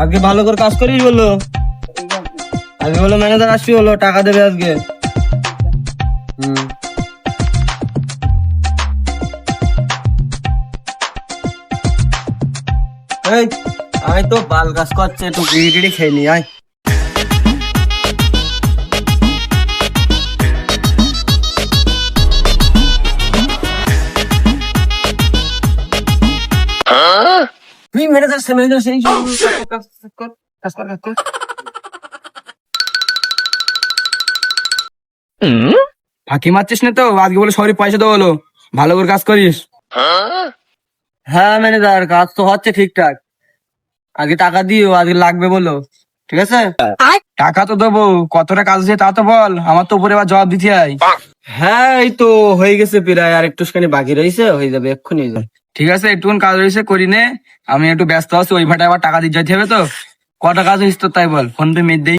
আজকে ভালো করে কাজ করিস বলল। আজকে বলল ম্যানেজার আসবি বলল, টাকা দেবে আজকে। হুম। এই, আমি তো বাল গাছ করছে, একটু গিড়ি টিড়ি খেয়ে নি আয়। তুই ম্যানেজার সে ম্যানেজার সেই কাজ কর কাজ কর কাজ কর। ফাঁকি মারছিস না তো? আজকে বলে সরি পয়সা দেবো বলো ভালো করে কাজ করিস। হ্যাঁ ম্যানেজার কাজ তো হচ্ছে ঠিকঠাক। আগে টাকা দিও আজকে লাগবে বলো। ঠিক আছে? টাকা তো দেবো। কতটা কাজ আছে তা তো বল। আমার তো উপরে আবার জবাব দিতে হয়। হ্যাঁ এই তো হয়ে গেছে প্রায়। আর একটুখানি বাকি রয়েছে হয়ে যাবে এক্ষুনি যাবে। ঠিক আছে একটুখানি কাজ রয়েছে করি নে। আমি একটু ব্যস্ত আছি ওই ভাটায় আবার টাকা দিতে যেতে হবে তো। কটা কাজ হয়েছে তোর তাই বল ফোন পে মেয়ে দেই।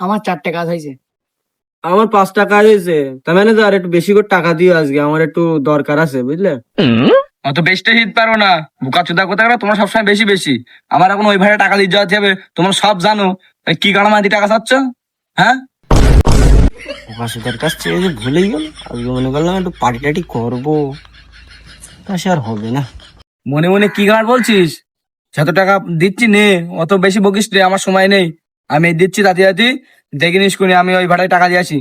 আমার চারটে কাজ হয়েছে। আমার পাঁচ টাকা হয়েছে। তা আর একটু বেশি করে টাকা দিও আজকে আমার একটু দরকার আছে বুঝলে? অত বেশিটা দিতে পারব না। বোকা চুদা কোথায় গেলো? তোমার সবসময় বেশি বেশি। আমার এখন ওই ভাড়া টাকা দিয়ে যেতে হবে তোমরা সব জানো। তাই কি কারণে মাদি টাকা চাচ্ছ? হ্যাঁ? বাসুদার কাছ থেকে যে ভুলেই গেল। আজকে মনে করলাম একটু পার্টি টাটি করব। তা সে আর হবে না। মনে মনে কি গান বলছিস? যত টাকা দিচ্ছি নে, অত বেশি বকিস রে, আমার সময় নেই। আমি দিচ্ছি তাতে তাতে দেখে নিস আমি ওই ভাড়ায় টাকা দিয়ে আসি।